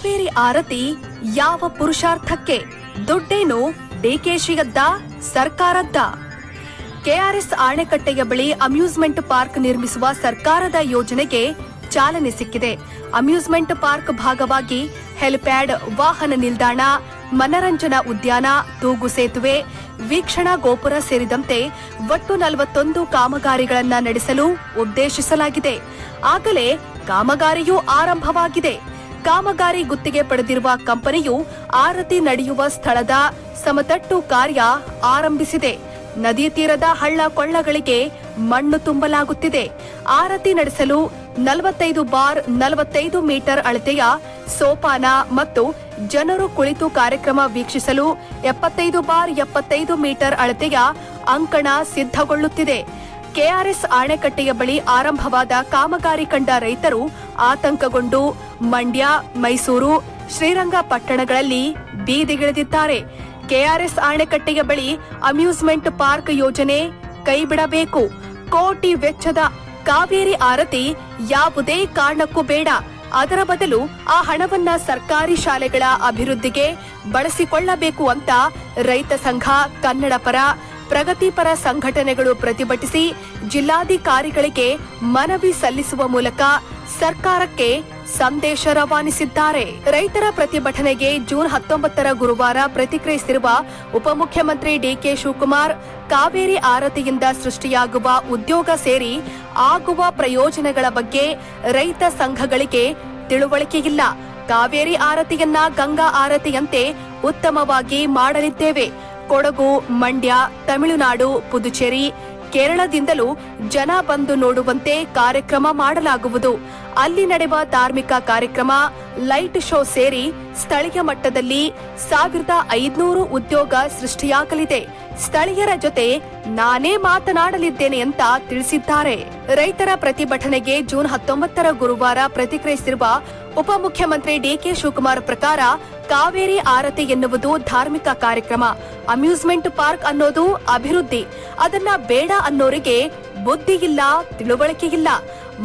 ಕಾವೇರಿ ಆರತಿ ಯಾವ ಪುರುಷಾರ್ಥಕ್ಕೆ, ದುಡ್ಡೇನು ಡಿಕೆಶಿಗದ್ದ, ಸರ್ಕಾರದ್ದ? ಕೆಆರ್ಎಸ್ ಆಣೆಕಟ್ಟೆಯ ಬಳಿ ಅಮ್ಯೂಸ್ಮೆಂಟ್ ಪಾರ್ಕ್ ನಿರ್ಮಿಸುವ ಸರ್ಕಾರದ ಯೋಜನೆಗೆ ಚಾಲನೆ ಸಿಕ್ಕಿದೆ. ಅಮ್ಯೂಸ್ಮೆಂಟ್ ಪಾರ್ಕ್ ಭಾಗವಾಗಿ ಹೆಲಿಪ್ಯಾಡ್, ವಾಹನ ನಿಲ್ದಾಣ, ಮನರಂಜನಾ ಉದ್ಯಾನ, ತೂಗು ಸೇತುವೆ, ವೀಕ್ಷಣಾ ಗೋಪುರ ಸೇರಿದಂತೆ ಒಟ್ಟು ನಲವತ್ತೊಂದು ಕಾಮಗಾರಿಗಳನ್ನು ನಡೆಸಲು ಉದ್ದೇಶಿಸಲಾಗಿದೆ. ಆಗಲೇ ಕಾಮಗಾರಿಯೂ ಆರಂಭವಾಗಿದೆ. ಕಾಮಗಾರಿ ಗುತ್ತಿಗೆ ಪಡೆದಿರುವ ಕಂಪನಿಯು ಆರತಿ ನಡೆಯುವ ಸ್ಥಳದ ಸಮತಟ್ಟು ಕಾರ್ಯ ಆರಂಭಿಸಿದೆ. ನದಿ ತೀರದ ಹಳ್ಳ ಕೊಳ್ಳಗಳಿಗೆ ಮಣ್ಣು ತುಂಬಲಾಗುತ್ತಿದೆ. ಆರತಿ ನಡೆಸಲು ನಲವತ್ತೈದು ಬಾರ್ ನಲವತ್ತೈದು ಮೀಟರ್ ಅಳತೆಯ ಸೋಪಾನ ಮತ್ತು ಜನರು ಕುಳಿತು ಕಾರ್ಯಕ್ರಮ ವೀಕ್ಷಿಸಲು ಎಪ್ಪತ್ತೈದು ಬಾರ್ ಎಪ್ಪತ್ತೈದು ಮೀಟರ್ ಅಳತೆಯ ಅಂಕಣ ಸಿದ್ಧಗೊಳ್ಳುತ್ತಿದೆ. ಕೆಆರ್ಎಸ್ ಆಣೆಕಟ್ಟೆಯ ಬಳಿ ಆರಂಭವಾದ ಕಾಮಗಾರಿ ಕಂಡ ರೈತರು ಆತಂಕಗೊಂಡು ಮಂಡ್ಯ, ಮೈಸೂರು ಶ್ರೀರಂಗಪಟ್ಟಣಗಳಲ್ಲಿ ಬೀದಿಗಿಳಿದಿದ್ದಾರೆ ಕೆಆರ್ಎಸ್ ಆಣೆಕಟ್ಟೆಯ ಬಳಿ ಅಮ್ಯೂಸ್ಮೆಂಟ್ ಪಾರ್ಕ್ ಯೋಜನೆ ಕೈಬಿಡಬೇಕು. ಕೋಟಿ ವೆಚ್ಚದ ಕಾವೇರಿ ಆರತಿ ಯಾವುದೇ ಕಾರಣಕ್ಕೂ ಬೇಡ. ಅದರ ಬದಲು ಆ ಹಣವನ್ನ ಸರ್ಕಾರಿ ಶಾಲೆಗಳ ಅಭಿವೃದ್ಧಿಗೆ ಬಳಸಿಕೊಳ್ಳಬೇಕು ಅಂತ ರೈತ ಸಂಘ ಕನ್ನಡ ಪರ ಪ್ರಗತಿಪರ ಸಂಘಟನೆಗಳು ಪ್ರತಿಭಟಿಸಿ ಜಿಲ್ಲಾಧಿಕಾರಿಗಳಿಗೆ ಮನವಿ ಸಲ್ಲಿಸುವ ಮೂಲಕ ಸರ್ಕಾರಕ್ಕೆ ಸಂದೇಶ ರವಾನಿಸಿದ್ದಾರೆ. ರೈತರ ಪ್ರತಿಭಟನೆಗೆ ಜೂನ್ ಹತ್ತೊಂಬತ್ತರ ಗುರುವಾರ ಪ್ರತಿಕ್ರಿಯಿಸಿರುವ ಉಪಮುಖ್ಯಮಂತ್ರಿ ಡಿಕೆ ಶಿವಕುಮಾರ್, ಕಾವೇರಿ ಆರತಿಯಿಂದ ಸೃಷ್ಟಿಯಾಗುವ ಉದ್ಯೋಗ ಸೇರಿ ಆಗುವ ಪ್ರಯೋಜನಗಳ ಬಗ್ಗೆ ರೈತ ಸಂಘಗಳಿಗೆ ತಿಳುವಳಿಕೆಯಿಲ್ಲ ಕಾವೇರಿ ಆರತಿಯನ್ನ ಗಂಗಾ ಆರತಿಯಂತೆ ಉತ್ತಮವಾಗಿ ಮಾಡಲಿದ್ದೇವೆ. ಕೊಡಗು, ಮಂಡ್ಯ, ತಮಿಳುನಾಡು, ಪುದುಚೇರಿ ಕೇರಳದಿಂದಲೂ ಜನ ಬಂದು ನೋಡುವಂತೆ ಕಾರ್ಯಕ್ರಮ ಮಾಡಲಾಗುವುದು. ಅಲ್ಲಿ ನಡೆವ ಧಾರ್ಮಿಕ ಕಾರ್ಯಕ್ರಮ ಲೈಟ್ ಶೋ ಸೇರಿ ಸ್ಥಳೀಯ ಮಟ್ಟದಲ್ಲಿ ಸಾವಿರದ ಐದ್ನೂರು ಉದ್ಯೋಗ ಸೃಷ್ಟಿಯಾಗಲಿದೆ. ಸ್ಥಳೀಯರ ಜೊತೆ ನಾನೇ ಮಾತನಾಡಲಿದ್ದೇನೆ ಅಂತ ತಿಳಿಸಿದ್ದಾರೆ. ರೈತರ ಪ್ರತಿಭಟನೆಗೆ ಜೂನ್ ಹತ್ತೊಂಬತ್ತರ ಗುರುವಾರ ಪ್ರತಿಕ್ರಿಯಿಸಿರುವ ಉಪಮುಖ್ಯಮಂತ್ರಿ ಡಿಕೆ ಶಿವಕುಮಾರ್ ಪ್ರಕಾರ ಕಾವೇರಿ ಆರತಿ ಎನ್ನುವುದು ಧಾರ್ಮಿಕ ಕಾರ್ಯಕ್ರಮ. ಅಮ್ಯೂಸ್ಮೆಂಟ್ ಪಾರ್ಕ್ ಅನ್ನೋದು ಅಭಿವೃದ್ಧಿ. ಅದನ್ನ ಬೇಡ ಅನ್ನೋರಿಗೆ ಬುದ್ಧಿ ಇಲ್ಲ, ತಿಳುವಳಿಕೆ ಇಲ್ಲ.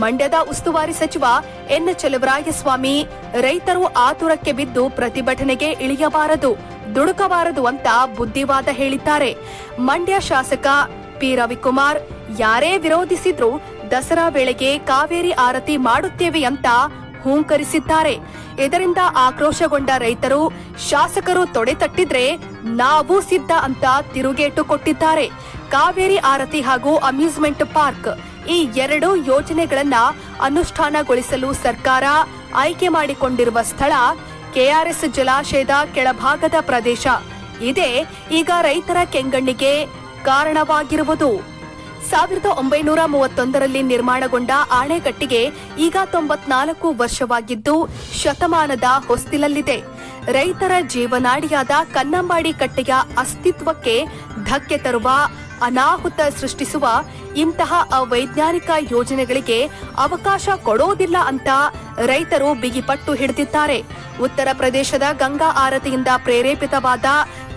ಮಂಡ್ಯದ ಉಸ್ತುವಾರಿ ಸಚಿವ ಎನ್ ಚಲವರಾಯಸ್ವಾಮಿ, ರೈತರು ಆತುರಕ್ಕೆ ಬಿದ್ದು ಪ್ರತಿಭಟನೆಗೆ ಇಳಿಯಬಾರದು, ದುಡುಕಬಾರದು ಅಂತ ಬುದ್ಧಿವಾದ ಹೇಳಿದ್ದಾರೆ. ಮಂಡ್ಯ ಶಾಸಕ ಪಿ. ರವಿಕುಮಾರ್, ಯಾರೇ ವಿರೋಧಿಸಿದ್ರು ದಸರಾ ವೇಳೆಗೆ ಕಾವೇರಿ ಆರತಿ ಮಾಡುತ್ತೇವೆ ಅಂತ ಹೂಂಕರಿಸಿದ್ದಾರೆ. ಇದರಿಂದ ಆಕ್ರೋಶಗೊಂಡ ರೈತರು, ಶಾಸಕರು ತೊಡೆತಟ್ಟಿದ್ರೆ ನಾವು ಸಿದ್ಧ ಅಂತ ತಿರುಗೇಟು ಕೊಟ್ಟಿದ್ದಾರೆ. ಕಾವೇರಿ ಆರತಿ ಹಾಗೂ ಅಮ್ಯೂಸ್ಮೆಂಟ್ ಪಾರ್ಕ್ ಈ ಎರಡು ಯೋಜನೆಗಳನ್ನ ಅನುಷ್ಠಾನಗೊಳಿಸಲು ಸರ್ಕಾರ ಆಯ್ಕೆ ಮಾಡಿಕೊಂಡಿರುವ ಸ್ಥಳ ಕೆಆರ್ಎಸ್ ಜಲಾಶಯದ ಕೆಳಭಾಗದ ಪ್ರದೇಶ. ಇದೇ ಈಗ ರೈತರ ಕೆಂಗಣ್ಣಿಗೆ ಕಾರಣವಾಗಿರುವುದು. ಸಾವಿರದ ಒಂಬೈನೂರ ಮೂವತ್ತೊಂದರಲ್ಲಿ ನಿರ್ಮಾಣಗೊಂಡ ಆಣೆಕಟ್ಟಿಗೆ ಈಗ ತೊಂಬತ್ನಾಲ್ಕು ವರ್ಷವಾಗಿದ್ದು ಶತಮಾನದ ಹೊಸ್ತಿಲಲ್ಲಿದೆ. ರೈತರ ಜೀವನಾಡಿಯಾದ ಕನ್ನಂಬಾಡಿ ಕಟ್ಟೆಯ ಅಸ್ತಿತ್ವಕ್ಕೆ ಧಕ್ಕೆ ತರುವ ಅನಾಹುತ ಸೃಷ್ಟಿಸುವ ಇಂತಹ ಅವೈಜ್ಞಾನಿಕ ಯೋಜನೆಗಳಿಗೆ ಅವಕಾಶ ಕೊಡೋದಿಲ್ಲ ಅಂತ ರೈತರು ಬಿಗಿಪಟ್ಟು ಹಿಡಿದಿದ್ದಾರೆ. ಉತ್ತರ ಪ್ರದೇಶದ ಗಂಗಾ ಆರತಿಯಿಂದ ಪ್ರೇರೇಪಿತವಾದ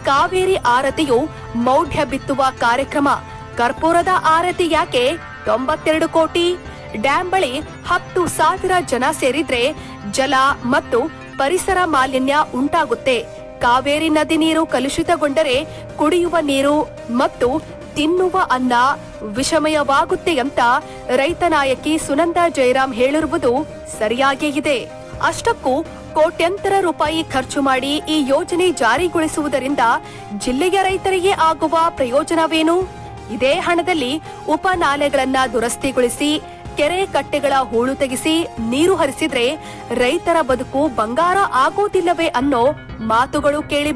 ಕಾವೇರಿ ಆರತಿಯು ಮೌಢ್ಯ ಬಿತ್ತುವ ಕಾರ್ಯಕ್ರಮ. ಕರ್ಪೂರದ ಆರತಿ ಯಾಕೆ ತೊಂಬತ್ತೆರಡು ಕೋಟಿ? ಡ್ಯಾಂ ಬಳಿ ಹತ್ತು ಸಾವಿರ ಜನ ಸೇರಿದ್ರೆ ಜಲ ಮತ್ತು ಪರಿಸರ ಮಾಲಿನ್ಯ ಉಂಟಾಗುತ್ತೆ. ಕಾವೇರಿ ನದಿ ನೀರು ಕಲುಷಿತಗೊಂಡರೆ ಕುಡಿಯುವ ನೀರು ಮತ್ತು ತಿನ್ನುವ ಅನ್ನ ವಿಷಮಯವಾಗುತ್ತೆ ಅಂತ ರೈತ ನಾಯಕಿ ಸುನಂದ ಜಯರಾಮ್ ಹೇಳಿರುವುದು ಸರಿಯಾಗೇ ಇದೆ. ಅಷ್ಟಕ್ಕೂ ಕೋಟ್ಯಂತರ ರೂಪಾಯಿ ಖರ್ಚು ಮಾಡಿ ಈ ಯೋಜನೆ ಜಾರಿಗೊಳಿಸುವುದರಿಂದ ಜಿಲ್ಲೆಯ ರೈತರಿಗೆ ಆಗುವ ಪ್ರಯೋಜನವೇನು? ಇದೇ ಹಣದಲ್ಲಿ ಉಪ ನಾಲೆಗಳನ್ನ ದುರಸ್ತಿಗೊಳಿಸಿ, ಕೆರೆ ಕಟ್ಟೆಗಳ ಹೂಳು ತೆಗೆಸಿ, ನೀರು ಹರಿಸಿದ್ರೆ ರೈತರ ಬದುಕು ಬಂಗಾರ ಆಗೋದಿಲ್ಲವೇ ಅನ್ನೋ ಮಾತುಗಳು ಕೇಳಿ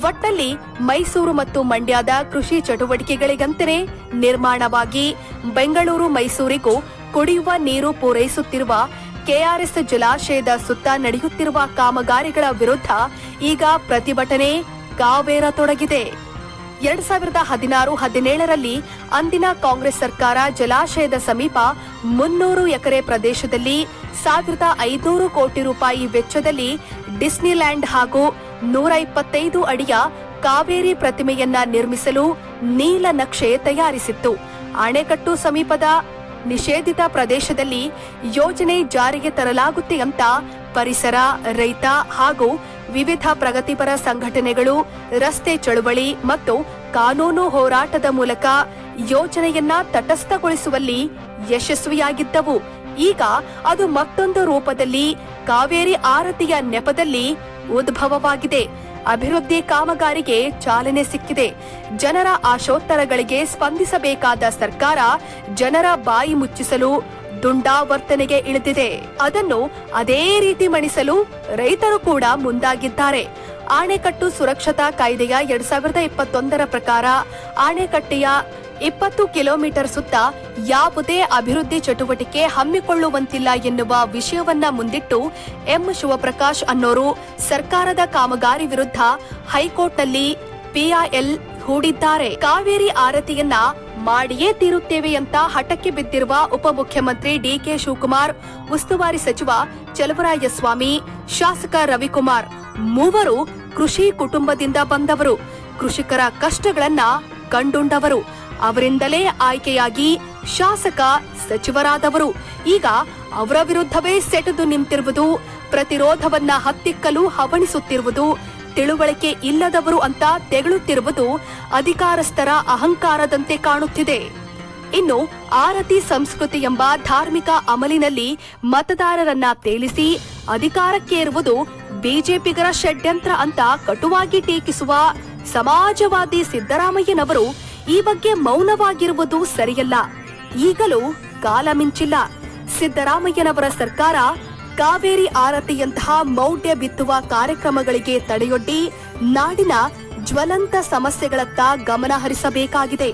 ಒಟ್ಟಲ್ಲಿ ಮೈಸೂರು ಮತ್ತು ಮಂಡ್ಯದ ಕೃಷಿ ಚಟುವಟಿಕೆಗಳಿಗಂತೆ ನಿರ್ಮಾಣವಾಗಿ ಬೆಂಗಳೂರು ಮೈಸೂರಿಗೂ ಕುಡಿಯುವ ನೀರು ಪೂರೈಸುತ್ತಿರುವ ಕೆಆರ್ಎಸ್ ಜಲಾಶಯದ ಸುತ್ತ ನಡೆಯುತ್ತಿರುವ ಕಾಮಗಾರಿಗಳ ವಿರುದ್ಧ ಈಗ ಪ್ರತಿಭಟನೆ ಕಾವೇರತೊಡಗಿದೆ. ಎರಡ್ ಸಾವಿರದ ಹದಿನಾರು ಹದಿನೇಳರಲ್ಲಿ ಅಂದಿನ ಕಾಂಗ್ರೆಸ್ ಸರ್ಕಾರ ಜಲಾಶಯದ ಸಮೀಪ ಮುನ್ನೂರು ಎಕರೆ ಪ್ರದೇಶದಲ್ಲಿ ಸಾವಿರದ ಐನೂರು ಕೋಟಿ ರೂಪಾಯಿ ವೆಚ್ಚದಲ್ಲಿ ಡಿಸ್ನಿಲ್ಯಾಂಡ್ ಹಾಗೂ ನೂರ ಇಪ್ಪತ್ತೈದು ಅಡಿಯ ಕಾವೇರಿ ಪ್ರತಿಮೆಯನ್ನ ನಿರ್ಮಿಸಲು ನೀಲ ನಕ್ಷೆ ತಯಾರಿಸಿತ್ತು. ಅಣೆಕಟ್ಟು ಸಮೀಪದ ನಿಷೇಧಿತ ಪ್ರದೇಶದಲ್ಲಿ ಯೋಜನೆ ಜಾರಿಗೆ ತರಲಾಗುತ್ತೆ ಅಂತ ಪರಿಸರ, ರೈತ ಹಾಗೂ ವಿವಿಧ ಪ್ರಗತಿಪರ ಸಂಘಟನೆಗಳು, ರಸ್ತೆ ಚಳುವಳಿ ಮತ್ತು ಕಾನೂನು ಹೋರಾಟದ ಮೂಲಕ ಯೋಜನೆಯನ್ನ ತಟಸ್ಥಗೊಳಿಸುವಲ್ಲಿ ಯಶಸ್ವಿಯಾಗಿದ್ದವು. ಈಗ ಅದು ಮತ್ತೊಂದು ರೂಪದಲ್ಲಿ ಕಾವೇರಿ ಆರತಿಯ ನೆಪದಲ್ಲಿ ಉದ್ಭವವಾಗಿದೆ. ಅಭಿವೃದ್ಧಿ ಕಾಮಗಾರಿಗೆ ಚಾಲನೆ ಸಿಕ್ಕಿದೆ. ಜನರ ಆಶೋತ್ತರಗಳಿಗೆ ಸ್ಪಂದಿಸಬೇಕಾದ ಸರ್ಕಾರ ಜನರ ಬಾಯಿ ಮುಚ್ಚಿಸಲು ದುಂಡಾವರ್ತನೆಗೆ ಇಳಿದಿದೆ. ಅದನ್ನು ಅದೇ ರೀತಿ ಮಣಿಸಲು ರೈತರು ಕೂಡ ಮುಂದಾಗಿದ್ದಾರೆ. ಆಣೆಕಟ್ಟು ಸುರಕ್ಷತಾ ಕಾಯ್ದೆಯ ಎರಡ್ ಸಾವಿರದ ಇಪ್ಪತ್ತೊಂದರ ಪ್ರಕಾರ ಆಣೆಕಟ್ಟೆಯ ಇಪ್ಪತ್ತು ಕಿಲೋಮೀಟರ್ ಸುತ್ತ ಯಾವುದೇ ಅಭಿವೃದ್ಧಿ ಚಟುವಟಿಕೆ ಹಮ್ಮಿಕೊಳ್ಳುವಂತಿಲ್ಲ ಎನ್ನುವ ವಿಷಯವನ್ನ ಮುಂದಿಟ್ಟು ಎಂ ಶಿವಪ್ರಕಾಶ್ ಅನ್ನೋರು ಸರ್ಕಾರದ ಕಾಮಗಾರಿ ವಿರುದ್ಧ ಹೈಕೋರ್ಟ್ನಲ್ಲಿ ಪಿಐಎಲ್ ಹೂಡಿದ್ದಾರೆ. ಕಾವೇರಿ ಆರತಿಯನ್ನ ಮಾಡಿಯೇ ತೀರುತ್ತೇವೆ ಅಂತ ಹಠಕ್ಕೆ ಬಿದ್ದಿರುವ ಉಪಮುಖ್ಯಮಂತ್ರಿ ಡಿಕೆ ಶಿವಕುಮಾರ್, ಉಸ್ತುವಾರಿ ಸಚಿವ ಚಲವರಾಯಸ್ವಾಮಿ, ಶಾಸಕ ರವಿಕುಮಾರ್ ಮೂವರು ಕೃಷಿ ಕುಟುಂಬದಿಂದ ಬಂದವರು. ಕೃಷಿಕರ ಕಷ್ಟಗಳನ್ನ ಕಂಡುಂಡವರು. ಅವರಿಂದಲೇ ಆಯ್ಕೆಯಾಗಿ ಶಾಸಕ ಸಚಿವರಾದವರು. ಈಗ ಅವರ ವಿರುದ್ಧವೇ ಸೆಟೆದು ನಿಂತಿರುವುದು, ಪ್ರತಿರೋಧವನ್ನ ಹತ್ತಿಕ್ಕಲು ಹವಣಿಸುತ್ತಿರುವುದು ತಿಳುವಳಿಕೆ ಇಲ್ಲದವರು ಅಂತ ತೆಗಳುತ್ತಿರುವುದು ಅಧಿಕಾರಸ್ಥರ ಅಹಂಕಾರದಂತೆ ಕಾಣುತ್ತಿದೆ. ಇನ್ನು ಆರತಿ ಸಂಸ್ಕೃತಿ ಎಂಬ ಧಾರ್ಮಿಕ ಅಮಲಿನಲ್ಲಿ ಮತದಾರರನ್ನ ತೇಲಿಸಿ ಅಧಿಕಾರಕ್ಕೇರುವುದು ಬಿಜೆಪಿಗರ ಷಡ್ಯಂತ್ರ ಅಂತ ಕಟುವಾಗಿ ಟೀಕಿಸುವ ಸಮಾಜವಾದಿ ಸಿದ್ದರಾಮಯ್ಯನವರು ಈ ಬಗ್ಗೆ ಮೌನವಾಗಿರುವುದು ಸರಿಯಲ್ಲ. ಈಗಲೂ ಕಾಲ ಮಿಂಚಿಲ್ಲ. ಸಿದ್ದರಾಮಯ್ಯನವರ ಸರ್ಕಾರ ಕಾವೇರಿ ಆರತಿಯಂತಹ ಮೌಢ್ಯ ಬಿತ್ತುವ ಕಾರ್ಯಕ್ರಮಗಳಿಗೆ ತಡೆಯೊಡ್ಡಿ ನಾಡಿನ ಜ್ವಲಂತ ಸಮಸ್ಯೆಗಳತ್ತ ಗಮನ ಹರಿಸಬೇಕಾಗಿದೆ.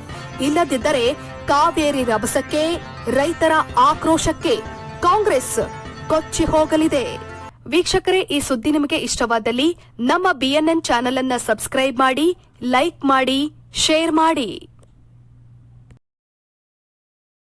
ಇಲ್ಲದಿದ್ದರೆ ಕಾವೇರಿ ರಭಸಕ್ಕೆ, ರೈತರ ಆಕ್ರೋಶಕ್ಕೆ ಕಾಂಗ್ರೆಸ್ ಕೊಚ್ಚಿ ಹೋಗಲಿದೆ. ವೀಕ್ಷಕರೇ, ಈ ಸುದ್ದಿ ನಿಮಗೆ ಇಷ್ಟವಾದಲ್ಲಿ ನಮ್ಮ ಬಿಎನ್ಎನ್ ಚಾನೆಲ್ ಅನ್ನ ಸಬ್ಸ್ಕ್ರೈಬ್ ಮಾಡಿ, ಲೈಕ್ ಮಾಡಿ, ಶೇರ್ ಮಾಡಿ.